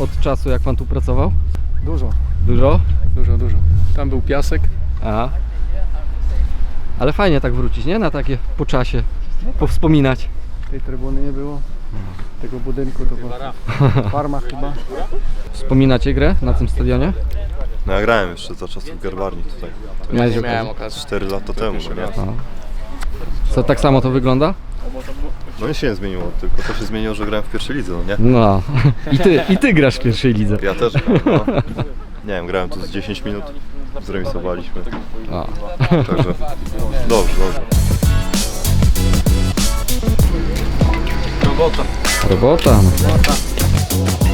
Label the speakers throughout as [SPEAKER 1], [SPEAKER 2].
[SPEAKER 1] od czasu, jak pan tu pracował?
[SPEAKER 2] Dużo,
[SPEAKER 1] Dużo?
[SPEAKER 2] dużo, dużo. Tam był piasek.
[SPEAKER 1] Aha. Ale fajnie tak wrócić, nie? Na takie po czasie. Powspominać.
[SPEAKER 2] Tej trybuny nie było. Tego budynku to była farma chyba.
[SPEAKER 1] Wspominacie grę na tym stadionie?
[SPEAKER 3] No ja grałem jeszcze za czasów Garbarni tutaj.
[SPEAKER 1] Miałeś okazję?
[SPEAKER 3] 4 lata temu, no nie?
[SPEAKER 1] No. Co, tak samo to wygląda?
[SPEAKER 3] No nic się nie zmieniło, tylko to się zmieniło, że grałem w pierwszej lidze, no nie?
[SPEAKER 1] No. I ty, i ty grasz w pierwszej lidze.
[SPEAKER 3] Ja też no. Nie wiem, grałem tu z 10 minut, zremisowaliśmy,
[SPEAKER 1] O.
[SPEAKER 3] także dobrze, dobrze.
[SPEAKER 1] Robota. no.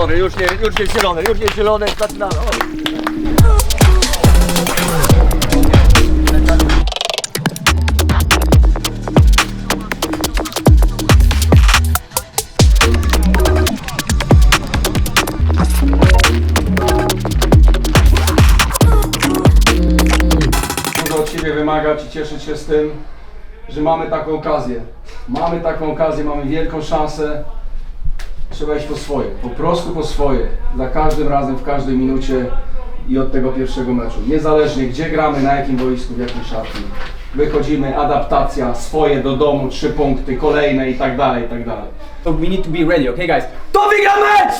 [SPEAKER 4] Dobra, już nie, już nie zielone, już nie zielone, zaczynamy.
[SPEAKER 5] Mogę od siebie wymagać i cieszyć się z tym, że mamy taką okazję. Mamy taką okazję, mamy wielką szansę. Trzeba iść po swoje, po prostu po swoje. Za każdym razem, w każdej minucie i od tego pierwszego meczu. Niezależnie gdzie gramy, na jakim boisku, w jakiej szatni. Wychodzimy, adaptacja, swoje do domu, trzy punkty, kolejne i tak dalej, i tak dalej.
[SPEAKER 4] So we need to be ready, okay guys? To wygra mecz!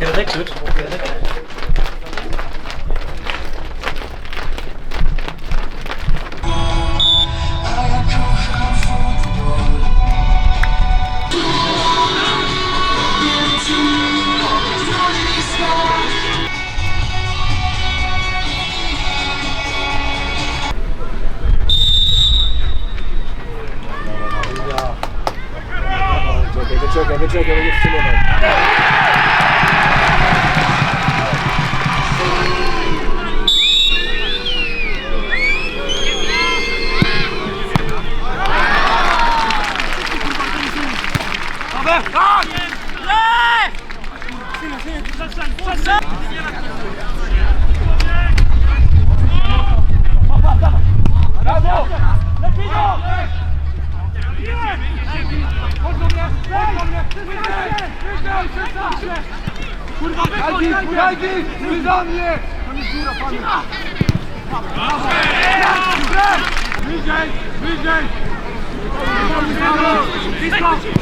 [SPEAKER 4] Czekaj, wyczekaj, wyczekaj, będzie wstrzymywał.
[SPEAKER 6] Hajdi,
[SPEAKER 2] hajdi, ty za mnie! To nie góra, panie! Wyżej, wyżej! Blisko!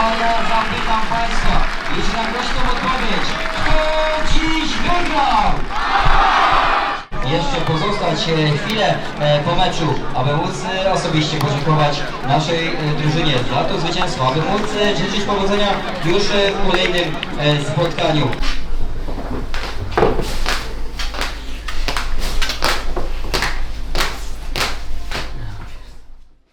[SPEAKER 6] zapytam Państwa, jeśli na głośną odpowiedź, kto dziś wygrał? Jeszcze pozostać e, chwilę e, po meczu, aby móc e, osobiście podziękować naszej drużynie za to zwycięstwo, aby móc życzyć powodzenia już w kolejnym spotkaniu.